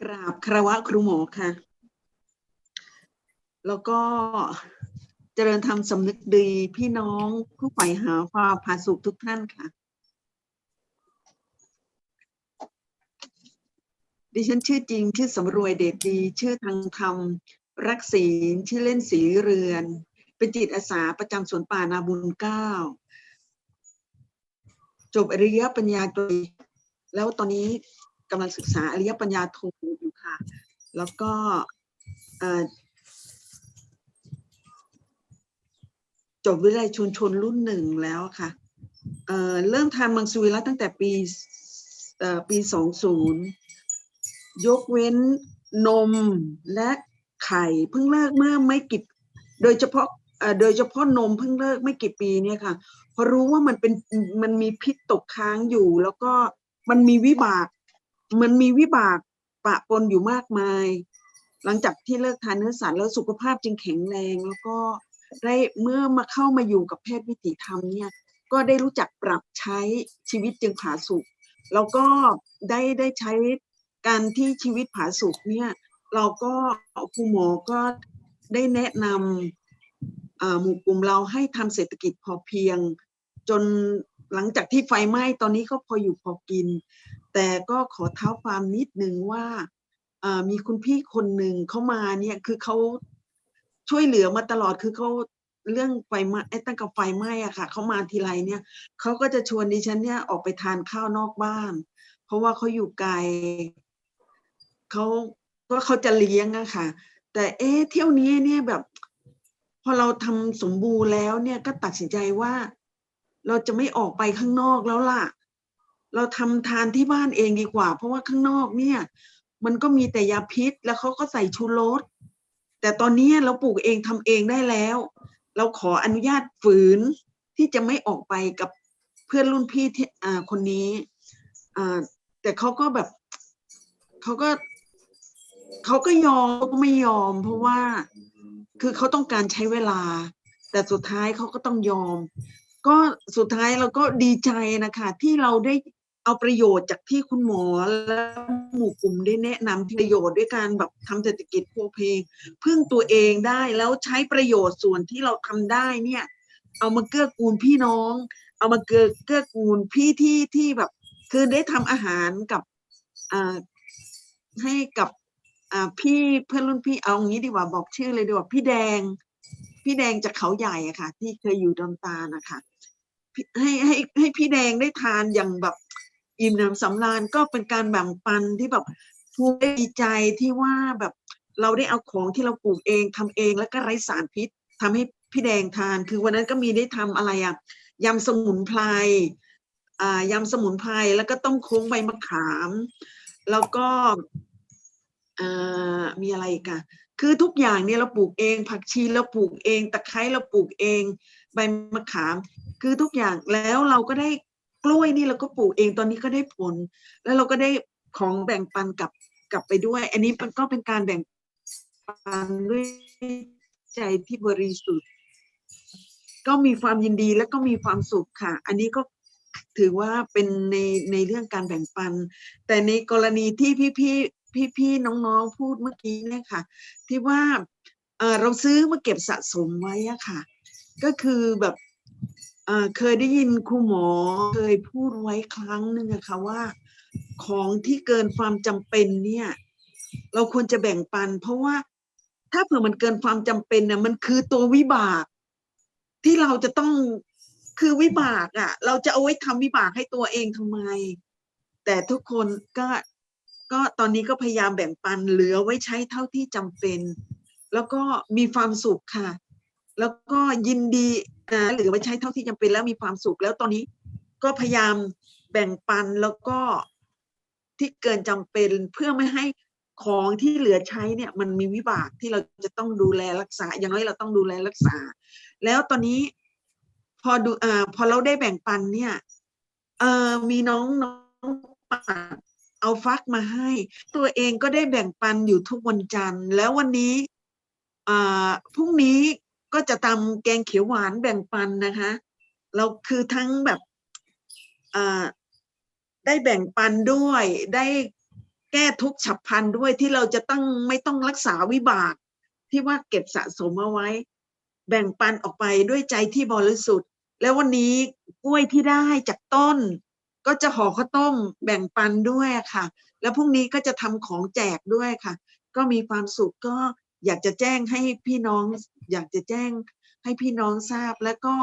กราบคารวะครูหมอค่ะ แล้วก็เจริญธรรมสำนึกดีพี่น้องผู้ใฝ่หาความผาสุขทุกท่านค่ะ ดิฉันชื่อจริงชื่อสำรวยเดชดี ชื่อทางธรรม รักศีลชื่อเล่นสีเรือน เป็นจิตอาสาประจำสวนป่านาบุญเก้า จบอริยปัญญาตรีแล้วตอนนี้ กำลังศึกษาอริยปัญญาโทอยู่ค่ะ แล้วก็จบวิทยาลัยชุมชนรุ่นหนึ่งแล้วค่ะเเริ่มทานมังสวิรัตตั้งแต่ปีปีสองศูนย์ยกเว้นนมและไข่เพิ่งเลิกเมื่อไม่กี่โดยเฉพาะโดยเฉพาะนมเพิ่งเลิกไม่กี่ปีเนี่ยค่ะพอรู้ว่ามันเป็นมันมีพิษตกค้างอยู่ แล้วก็มันมีวิบาก มันมีวิบากปะปนอยู่มากมาย หลังจากที่เลิกทานเนื้อสัตว์แล้วสุขภาพจึงแข็งแรง แล้วก็ได้เมื่อมาเข้ามาอยู่กับแพทย์วิถีธรรมเนี่ยก็ได้รู้จักปรับใช้ชีวิตจึงผาสุกแล้วก็ได้ได้ใช้การที่ชีวิตผาสุกเนี่ยเราก็ครูหมอก็ได้แนะนำหมู่กลุ่มเราให้ทำเศรษฐกิจพอเพียง จนหลังจากที่ไฟไหม้ตอนนี้ก็พออยู่พอกิน แต่ก็ขอเท้าความนิดนึงว่ามีคุณพี่คนหนึ่งเขามาเนี่ยคือเขาช่วยเหลือมาตลอดคือเขาเรื่องไฟไหม้ตั้งกับไฟไหม้อะค่ะเขามาทีไรเนี่ยเขาก็จะชวนดิฉันเนี่ยออกไปทานข้าวนอกบ้าน เพราะว่าเขาอยู่ไกลเขาก็เขาจะเลี้ยงอะค่ะ แต่เอ๊ะเที่ยวนี้เนี่ยแบบ พอเราทำสมบูรณ์แล้วเนี่ยก็ตัดสินใจว่า เราจะไม่ออกไปข้างนอกแล้วล่ะ เราทำทานที่บ้านเองดีกว่า เพราะว่าข้างนอกเนี่ย มันก็มีแต่ยาพิษแล้วเขาก็ใส่ชูรสแต่ตอนนี้เราปลูกเองทำเองได้แล้ว เราขออนุญาตฝืนที่จะไม่ออกไปกับเพื่อนรุ่นพี่ที่อ่าคนนี้อ่าแต่เขาก็แบบเขาก็เขาก็ยอมก็ไม่ยอม เพราะว่าคือเขาต้องการใช้เวลา แต่สุดท้ายเขาก็ต้องยอม ก็สุดท้ายเราก็ดีใจนะคะ ที่เราได้ เอาประโยชน์จากที่คุณหมอและหมู่กลุ่มได้แนะนำประโยชน์ด้วยการแบบทำเศรษฐกิจพอเพียงพึ่งตัวเองได้แล้วใช้ประโยชน์ส่วนที่เราทำได้เนี่ย เอามาเกื้อกูลพี่น้อง เอามาเกื้อเกื้อกูลพี่ที่ที่แบบ คือได้ทำอาหารกับอ่าให้กับอ่าพี่เพื่อนรุ่นพี่เอางี้ดีกว่าบอกชื่อเลยดีกว่าพี่แดง พี่แดงจากเขาใหญ่อะค่ะ ที่เคยอยู่ดอนตาลนะคะให้ให้ให้พี่แดงได้ทานอย่างแบบ อิ่มหนำสำราญก็เป็นการแบ่งปันที่แบบภูมิดีใจที่ว่าแบบเราได้เอาของที่เราปลูกเองทำเองแล้วก็ไร้สารพิษทำให้พี่แดงทาน คือวันนั้นก็มีได้ทำอะไรอะยำสมุนไพรอ่ายำสมุนไพรแล้วก็ต้มโค้งใบมะขาม แล้วก็อ่ามีอะไรอีกอะคือทุกอย่างเนี่ยเราปลูกเอง ผักชีเราปลูกเอง ตะไคร้เราปลูกเอง ใบมะขาม คือทุกอย่างแล้วเราก็ได้ กล้วยนี่เราก็ปลูกเองตอนนี้ก็ได้ผล แล้วเราก็ได้ของแบ่งปันกลับกลับไปด้วย อันนี้มันก็เป็นการแบ่งปันด้วยใจที่บริสุทธิ์ ก็มีความยินดีและก็มีความสุขค่ะ อันนี้ก็ถือว่าเป็นในในเรื่องการแบ่งปัน แต่ในกรณีที่พี่พี่พี่พี่น้องๆพูดเมื่อกี้เนี่ยค่ะ ที่ว่าเเราซื้อมาเก็บสะสมไว้อะค่ะ ก็คือแบบ เคยได้ยินครูหมอเคยพูดไว้ครั้งหนึ่งอะค่ะว่า ของที่เกินความจำเป็นเนี่ย เราควรจะแบ่งปัน เพราะว่าถ้าเผื่อมันเกินความจำเป็นเนี่ยมันคือตัววิบาก ที่เราจะต้องคือวิบากอะเราจะเอาไว้ทำวิบากให้ตัวเองทำไม แต่ทุกคนก็ก็ตอนนี้ก็พยายามแบ่งปันเหลือไว้ใช้เท่าที่จำเป็น แล้วก็มีความสุขค่ะ แล้วก็ยินดีหลือไว้ใช้เท่าที่จำเป็นแล้วมีความสุข แล้วตอนนี้ก็พยายามแบ่งปันแล้วก็ที่เกินจำเป็นเพื่อไม่ให้ของที่เหลือใช้เนี่ยมันมีวิบากที่เราจะต้องดูแลรักษา อย่างน้อยเราต้องดูแลรักษา แล้วตอนนี้พอดูอ่าพอเราได้แบ่งปันเนี่ยเออมีน้องน้องปาดเอาฟักมาให้ ตัวเองก็ได้แบ่งปันอยู่ทุกวันจันทร์แล้ววันนี้อ่าพรุ่งนี้ ก็จะตำแกงเขียวหวานแบ่งปันนะคะ เราคือทั้งแบบได้แบ่งปันด้วยได้แก้ทุกข์ฉับพันด้วยที่เราจะต้องไม่ต้องรักษาวิบาก ที่ว่าเก็บสะสมเอาไว้ แบ่งปันออกไปด้วยใจที่บริสุทธิ์ แล้ววันนี้กล้วยที่ได้จากต้น ก็จะห่อข้าวต้มแบ่งปันด้วยค่ะ แล้วพรุ่งนี้ก็จะทำของแจกด้วยค่ะ ก็มีความสุขก็ อยากจะแจ้งให้พี่น้อง อยากจะแจ้งให้พี่น้องทราบ แล้วก็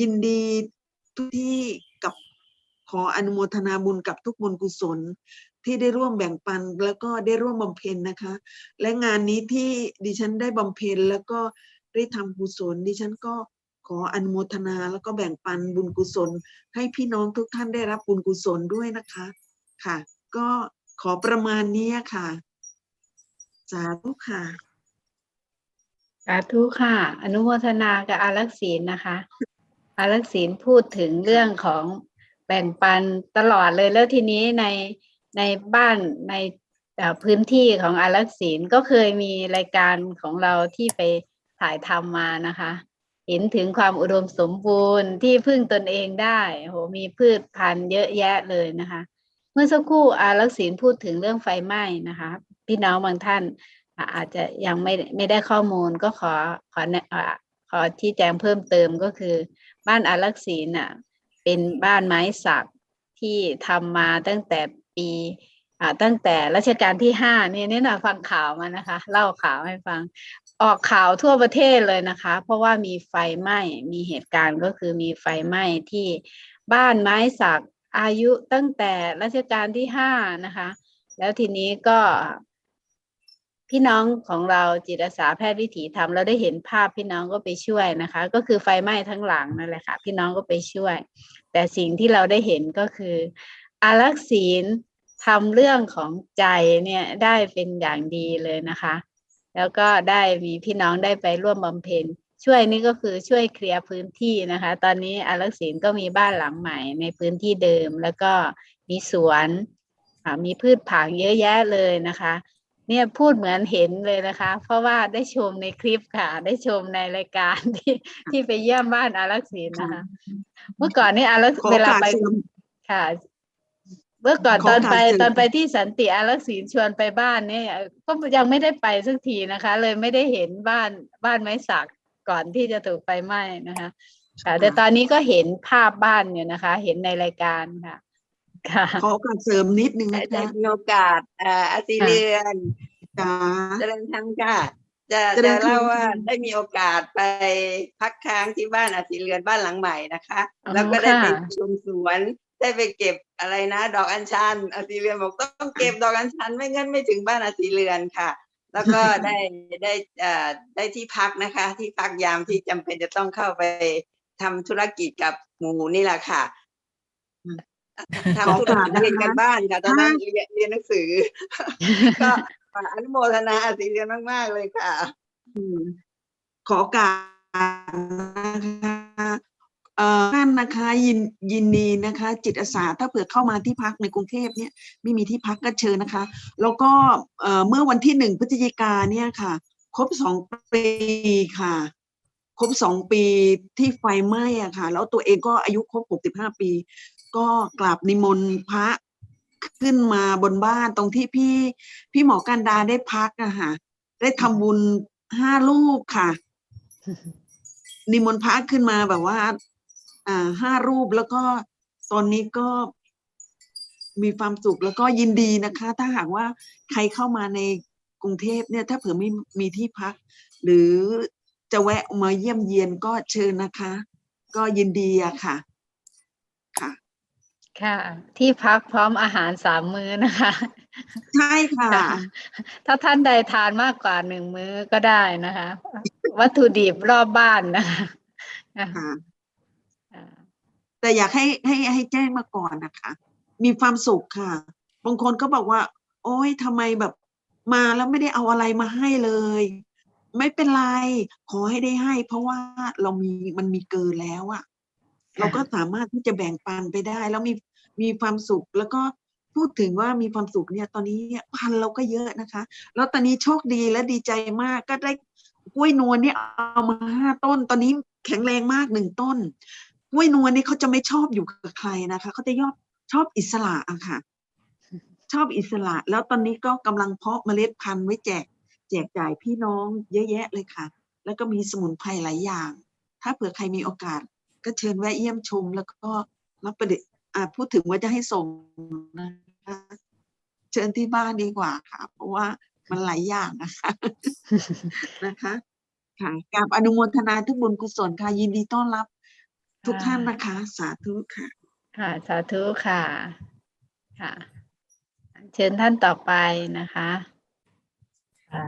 ยินดีทุกที่กับขออนุโมทนาบุญกับทุกบุญกุศลที่ได้ร่วมแบ่งปัน แล้วก็ได้ร่วมบำเพ็ญนะคะ และงานนี้ที่ดิฉันได้บำเพ็ญแล้วก็ได้ทำกุศลดิฉันก็ขออนุโมทนาแล้วก็แบ่งปันบุญกุศล ให้พี่น้องทุกท่านได้รับบุญกุศลด้วยนะคะ ค่ะ ก็ขอประมาณนี้ค่ะ สาธุค่ะ สาธุค่ะ อนุโมทนากับอารักษีนะคะ อารักษีพูดถึงเรื่องของแบ่งปันตลอดเลยแล้วทีนี้ในในบ้านในพื้นที่ของอารักษีก็เคยมีรายการของเราที่ไปถ่ายทำมานะคะ เห็นถึงความอุดมสมบูรณ์ที่พึ่งตนเองได้โหมีพืชพันธุ์เยอะแยะเลยนะคะ มื่อสักครู่อารักษีพูดถึงเรื่องไฟไหม้นะคะ พี่น้องบางท่านอาจจะยังไม่ไม่ได้ข้อมูลก็ขอขอขอที่แจ้งเพิ่มเติมก็คือ บ้านอารักษีน่ะเป็นบ้านไม้สักที่ทำมาตั้งแต่ปีอ่าตั้งแต่รัชกาลที่ห้านี่นี่นะฟังข่าวมานะคะ เล่าข่าวให้ฟัง ออกข่าวทั่วประเทศเลยนะคะ เพราะว่ามีไฟไหม้มีเหตุการณ์ก็คือมีไฟไหม้ที่บ้านไม้สัก อายุตั้งแต่รัชกาลที่ห้านะคะ แล้วทีนี้ก็ พี่น้องของเราจิตอาสาแพทย์วิถีทำเราได้เห็นภาพพี่น้องก็ไปช่วยนะคะ ก็คือไฟไหม้ทั้งหลังนั่นแหละค่ะ พี่น้องก็ไปช่วย แต่สิ่งที่เราได้เห็นก็คือ อารักษีนทำเรื่องของใจเนี่ยได้เป็นอย่างดีเลยนะคะ แล้วก็ได้มีพี่น้องได้ไปร่วมบำเพ็ญ ช่วยนี่ก็คือช่วยเคลียร์พื้นที่นะคะ ตอนนี้อารักษีนก็มีบ้านหลังใหม่ในพื้นที่เดิม แล้วก็มีสวนอ่ามีพืชผักเยอะแยะเลยนะคะ เนี่ยพูดเหมือนเห็นเลยนะคะ เพราะว่าได้ชมในคลิปค่ะ ได้ชมในรายการที่ที่ไปเยี่ยมบ้านอารักษีนนะคะ เมื่อก่อนนี่อารักขอเวลาการไปเสริมค่ะเมื่อก่อนขอตอนการไปเสริมตอนไปที่สันติอารักษีนชวนไปบ้านเนี่ยก็ยังไม่ได้ไปสักทีนะคะ เลยไม่ได้เห็นบ้านบ้านไม้สัก ก่อนที่จะถูกไฟไหม้นะคะค่ะแต่ตอนนี้ก็เห็นภาพบ้านอยู่นะคะ เห็นในรายการค่ะค่ะขอการเสริมนิดนึงนะได้คะมีโอกาสอ่าอาทิเรือนจ้าเจริญธรรมค่ะจะเจริจะญธรรมเล่าว่าค่ะได้มีโอกาสไปพักค้างที่บ้านอาทิเรือนบ้านหลังใหม่นะคะอ๋อแล้วก็ได้ไปค่ะชมสวนได้ไปเก็บอะไรนะ ดอกอัญชันอาทิเรือนบอกต้องเก็บดอกอัญชันไม่งั้นไม่ถึงบ้านอาทิเรือนค่ะ แล้วก็ได้ได้เอ่อได้ที่พักนะคะ ที่พักยามที่จำเป็นจะต้องเข้าไปทำธุรกิจกับหมูนี่แหละค่ะอืมทำธุรกิจขอโอกาสนะคะเรียนกันบ้านค่ะตอนนั้นถ้าเรียนเรียนหนังสือ ก็อนุโมทนาอาทิเรือนมาก ๆ เลยค่ะอืมขอการนะคะเอ่อ ท่านนะคะยินยินดีนะคะ จิตอาสาถ้าเผื่อเข้ามาที่พักในกรุงเทพเนี่ยไม่มีที่พักก็เชิญนะคะ แล้วก็เอ่อเมื่อวันที่หนึ่งพฤศจิกาเนี่ยค่ะ ครบสองปีค่ะ ครบสองปีที่ไฟไหม้อะค่ะ แล้วตัวเองก็อายุครบหกสิบห้าปี ก็กราบนิมนต์พระขึ้นมาบนบ้านตรงที่พี่พี่หมอกันดาได้พักอะค่ะ ได้ทำบุญห้าลูกค่ะ นิมนต์พระขึ้นมาแบบว่า อ่าห้ารูปแล้วก็ตอนนี้ก็มีความสุขแล้วก็ยินดีนะคะ ถ้าหากว่าใครเข้ามาในกรุงเทพเนี่ย ถ้าเผื่อไม่มีที่พัก หรือจะแวะมาเยี่ยมเยียนก็เชิญนะคะ ก็ยินดีอะค่ะ ค่ะ ค่ะ ที่พักพร้อมอาหารสามมื้อนะคะ ใช่ค่ะค่ะถ้าท่านใดทานมากกว่าหนึ่งมื้อก็ได้นะคะ วัตถุดิบรอบบ้านนะคะอะค่ะอ่า แต่อยากให้ให้ให้แจ้งมาก่อนนะคะ มีความสุขค่ะ บางคนก็บอกว่า โอ๊ยทำไมแบบมาแล้วไม่ได้เอาอะไรมาให้เลย ไม่เป็นไร ขอให้ได้ให้ เพราะว่าเรามีมันมีเกินแล้วอะเราก็สามารถที่จะแบ่งปันไปได้ แล้วมีมีความสุขแล้วก็พูดถึงว่ามีความสุขเนี่ย ตอนนี้พันเราก็เยอะนะคะ แล้วตอนนี้โชคดีและดีใจมากก็ได้กล้วยนวลเนี่ยเอามาห้าต้น ตอนนี้แข็งแรงมากหนึ่งต้น กล้วยนวลนี่เขาจะไม่ชอบอยู่กับใครนะคะเขาจะยอบชอบอิสระอะค่ะ ชอบอิสระ แล้วตอนนี้ก็กำลังเพาะเมล็ดพันธุ์ไว้แจก แจกจ่ายพี่น้องเยอะแยะเลยค่ะ แล้วก็มีสมุนไพรหลายอย่าง ถ้าเผื่อใครมีโอกาส ก็เชิญแวะเยี่ยมชม แล้วก็รับประเดชอ่าพูดถึงว่าจะให้ส่งนะคะเชิญที่บ้านดีกว่าค่ะ เพราะว่ามันหลายอย่างนะคะนะคะค่ะกราบอนุโมทนาทุกบุญกุศลค่ะยินดีต้อนรับ ทุกท่านนะคะ สาธุค่ะ ค่ะ สาธุค่ะ ค่ะ เชิญท่านต่อไปนะคะค่ะ